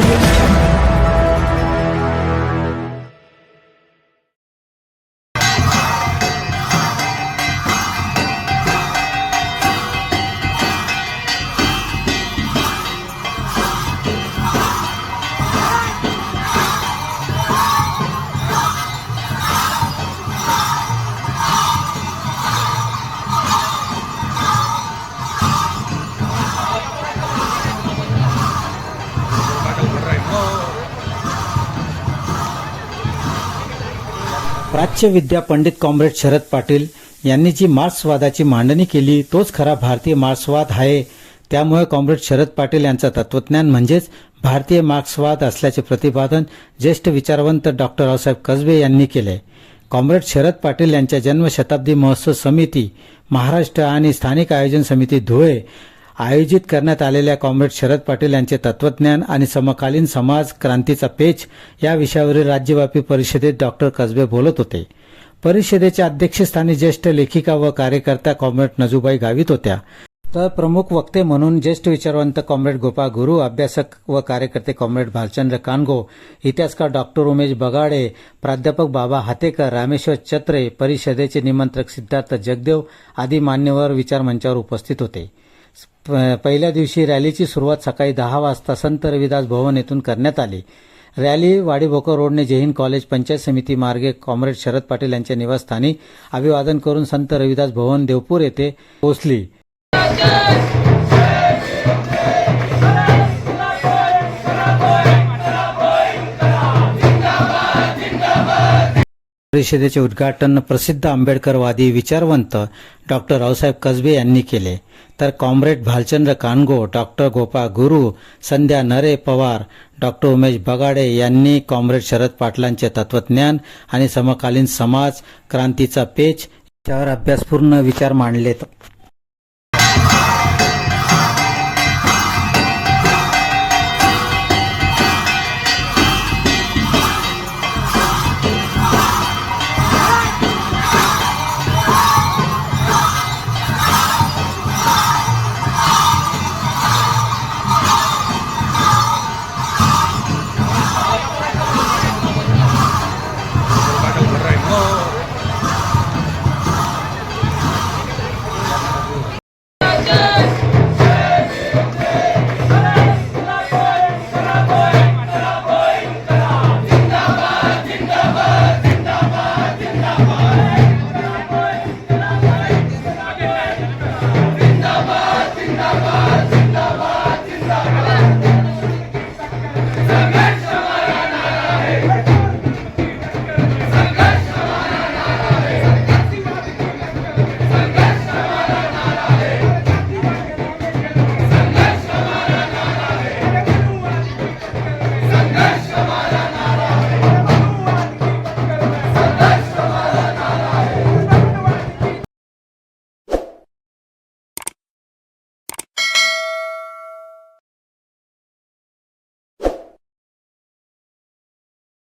audio प्राच्यविद्या पंडित comrade Sharad Patil यांनी जी मार्क्सवादाची मांडणी केली तोच खरा भारतीय मार्क्सवाद आहे. त्यामुळे कॉम्रेड शरद पाटील यांचं तत्वज्ञान म्हणजेच भारतीय मार्क्सवाद असल्याचे प्रतिपादन ज्येष्ठ विचारवंत डॉक्टर रावसाहेब कसबे यांनी केले. कॉम्रेड शरद पाटील यांच्या जन्मशताब्दी महोत्सव समिती महाराष्ट्र आणि स्थानिक आयोजन समिती धुळे आयोजित करण्यात आलेल्या कॉम्रेड शरद पाटील यांचे तत्वज्ञान आणि समकालीन समाज क्रांतीचा पेच या विषयावरील राज्यव्यापी परिषदेत डॉक्टर कसबे बोलत होते. परिषदेच्या अध्यक्षस्थानी ज्येष्ठ लेखिका व कार्यकर्त्या कॉम्रेड नजूबाई गावित होत्या. तर प्रमुख वक्ते म्हणून ज्येष्ठ विचारवंत कॉम्रेड गोपाळ गुरु अभ्यासक व कार्यकर्ते कॉम्रेड भालचंद्र कानगो इतिहासकार डॉक्टर उमेश बगाडे प्राध्यापक बाबा हातेकर रामेश्वर चत्रे परिषदेचे निमंत्रक सिद्धार्थ जगदेव आदी मान्यवर विचारमंचावर उपस्थित होते. पहिल्या दिवशी रॅलीची सुरुवात सकाळी दहा वाजता संत रविदास भवन येथून करण्यात आली. रॅली वाडीभोकर रोडने जैन कॉलेज पंचायत समिती मार्गे कॉम्रेड शरद पाटील यांच्या निवासस्थानी अभिवादन करून संत रविदास भवन देवपूर येथे पोहोचली. परिषदेचे उद्घाटन प्रसिद्ध आंबेडकरवादी विचारवंत डॉक्टर रावसाहेब कसबे यांनी केले. तर कॉम्रेड भालचंद्र कानगो डॉक्टर गोपाळ गुरु संध्या नरे पवार डॉक्टर उमेश बगाडे यांनी कॉम्रेड शरद पाटलांचे तत्वज्ञान आणि समकालीन समाज क्रांतीचा पेच यावर अभ्यासपूर्ण विचार मांडलेत.